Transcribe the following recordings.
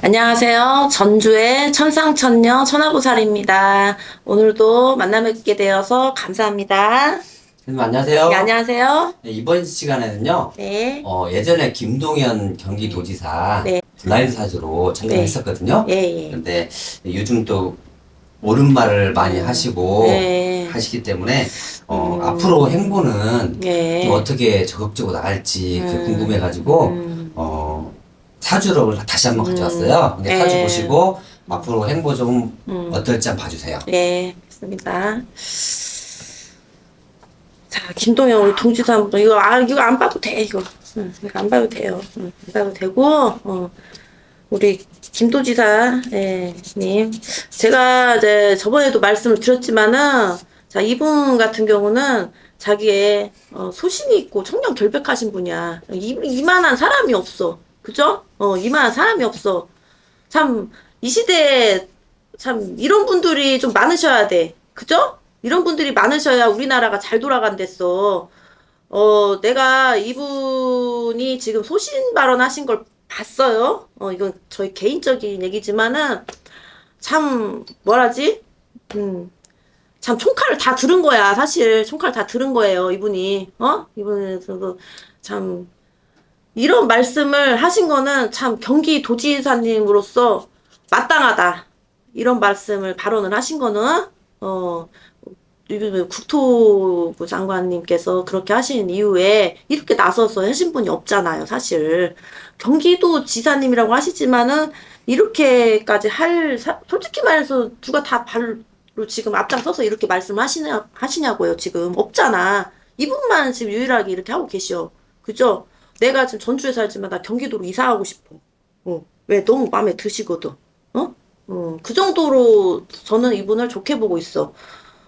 안녕하세요. 전주의 천상천녀 천하보살입니다. 오늘도 만나 뵙게 되어서 감사합니다. 선생님 안녕하세요. 네, 안녕하세요. 네, 이번 시간에는요. 네. 어, 예전에 김동연 경기도지사 네. 블라인드 사주로 촬영했었거든요. 예, 예. 근데 요즘 또 옳은 말을 많이 하시고 네. 하시기 때문에 어, 음. 앞으로 행보는 예. 좀 어떻게 적극적으로 나갈지 음. 궁금해가지고 음. 어, 사주를 다시 한번 가져왔어요. 근데 네. 사주 보시고 앞으로 행보 좀 음. 어떨지 한번 봐주세요. 네, 알겠습니다. 자, 김동현 우리 동지사 한번 이거 아 이거 안 봐도 돼 이거. 응, 이거 안 봐도 돼요. 응, 안 봐도 되고 어 우리 김도지사 예, 님 제가 이제 저번에도 말씀을 드렸지만은 자 이분 같은 경우는 자기의 어, 소신이 있고 청렴 결백하신 분이야. 이, 이만한 사람이 없어. 그죠? 어 이만한 사람이 없어. 참 이 시대에 참 이런 분들이 좀 많으셔야 돼. 그죠? 이런 분들이 많으셔야 우리나라가 잘 돌아간댔어. 어, 내가 이분이 지금 소신 발언하신 걸 봤어요. 어, 이건 저희 개인적인 얘기지만은 참 뭐라지? 음. 참 총칼을 다 들은 거야. 사실 총칼 다 들은 거예요. 이분이. 어? 이분은 참 이런 말씀을 하신 거는 참 경기 도지사님으로서 마땅하다. 이런 말씀을 발언을 하신 거는 어 국토부 장관님께서 그렇게 하신 이후에 이렇게 나서서 하신 분이 없잖아요, 사실. 경기도 지사님이라고 하시지만은 이렇게까지 할 사- 솔직히 말해서 누가 다 발로 지금 앞장서서 이렇게 말씀하시냐 하시냐고요, 지금 없잖아. 이분만 지금 유일하게 이렇게 하고 계셔. 그죠? 내가 지금 전주에 살지만 나 경기도로 이사하고 싶어. 어. 왜 너무 마음에 드시거든. 어? 어, 그 정도로 저는 이분을 좋게 보고 있어.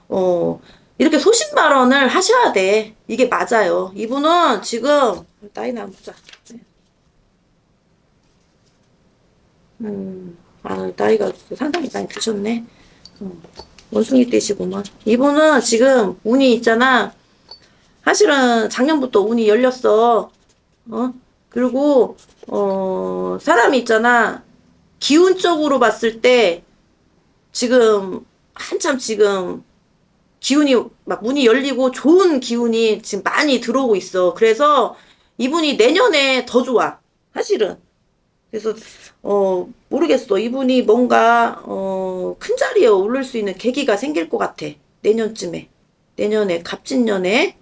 어, 이렇게 소신 발언을 하셔야 돼. 이게 맞아요. 이분은 지금, 나이나 보자. 네. 음, 아, 나이가 상당히 많이 드셨네. 음, 원숭이 떼시구만. 이분은 지금 운이 있잖아. 사실은 작년부터 운이 열렸어. 어? 그리고, 어, 사람이 있잖아. 기운적으로 봤을 때 지금 한참 지금 기운이 막 문이 열리고 좋은 기운이 지금 많이 들어오고 있어. 그래서 이분이 내년에 더 좋아. 사실은. 그래서 어 모르겠어. 이분이 뭔가 어큰 자리에 오를 수 있는 계기가 생길 것 같아. 내년쯤에. 내년에 갑진년에.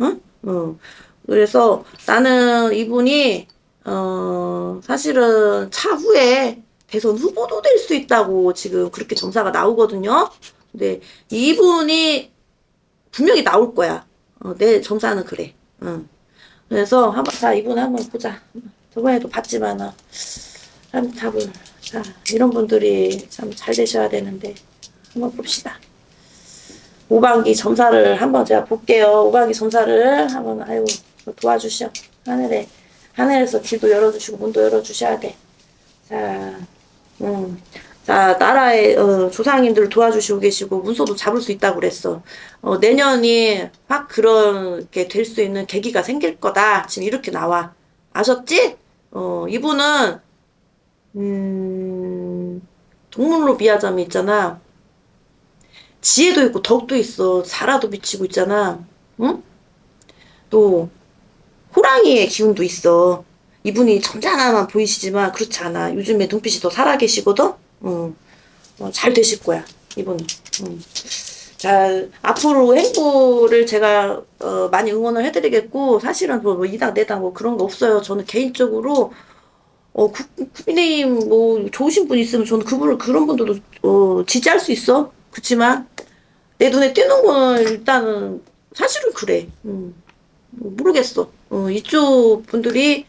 응? 응. 그래서 나는 이분이 어 사실은 차후에 대선 후보도 될 수 있다고 지금 그렇게 점사가 나오거든요. 근데 이분이 분명히 나올 거야. 어, 내 점사는 그래. 응. 그래서 한번 자 이분 한번 보자. 저번에도 봤지만 어, 한 답을 자 이런 분들이 참 잘 되셔야 되는데 한번 봅시다. 오반기 점사를 한번 제가 볼게요. 오반기 점사를 한번 아유 도와주셔. 하늘에 하늘에서 길도 열어주시고 문도 열어주셔야 돼. 자, 음. 자, 나라의 어, 조상님들 도와주시고 계시고 문서도 잡을 수 있다고 그랬어. 어, 내년이 확 그렇게 될 수 있는 계기가 생길 거다. 지금 이렇게 나와. 아셨지? 어, 이분은 음, 동물로 비하자면 있잖아. 지혜도 있고 덕도 있어. 사라도 비치고 있잖아. 응? 또 호랑이의 기운도 있어. 이분이 점잖아만 보이시지만 그렇지 않아. 요즘에 눈빛이 더 살아계시거든? 응. 어, 잘 되실 거야, 이분. 응. 자, 앞으로 행보를 제가 어, 많이 응원을 해드리겠고, 사실은 뭐, 뭐 이당, 내당 뭐 그런 거 없어요. 저는 개인적으로, 어, 국, 국민의힘 뭐 좋으신 분 있으면 저는 그분을, 그런 분들도 어, 지지할 수 있어. 그렇지만, 내 눈에 띄는 거는 일단은 사실은 그래. 음. 모르겠어. 어, 이쪽 분들이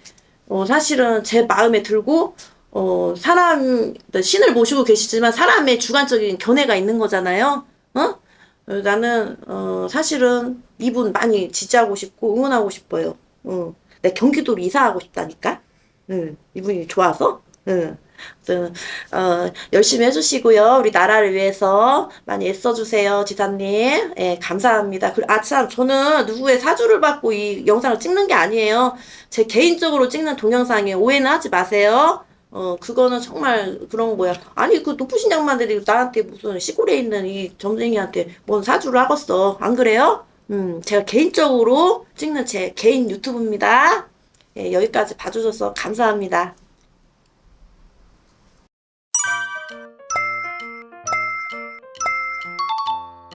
어, 사실은 제 마음에 들고 어, 사람 신을 모시고 계시지만 사람의 주관적인 견해가 있는 거잖아요. 어? 어, 나는 어, 사실은 이분 많이 지지하고 싶고 응원하고 싶어요. 어, 내 경기도로 이사하고 싶다니까. 응, 이분이 좋아서. 응. 어, 열심히 해주시고요. 우리 나라를 위해서 많이 애써주세요, 지사님. 예, 감사합니다. 그, 아, 참, 저는 누구의 사주를 받고 이 영상을 찍는 게 아니에요. 제 개인적으로 찍는 동영상에 오해는 하지 마세요. 어 그거는 정말 그런 거야. 아니 그 높으신 양반들이 나한테 무슨 시골에 있는 이 점쟁이한테 뭔 사주를 하겠어. 안 그래요? 음 제가 개인적으로 찍는 제 개인 유튜브입니다. 예, 여기까지 봐주셔서 감사합니다.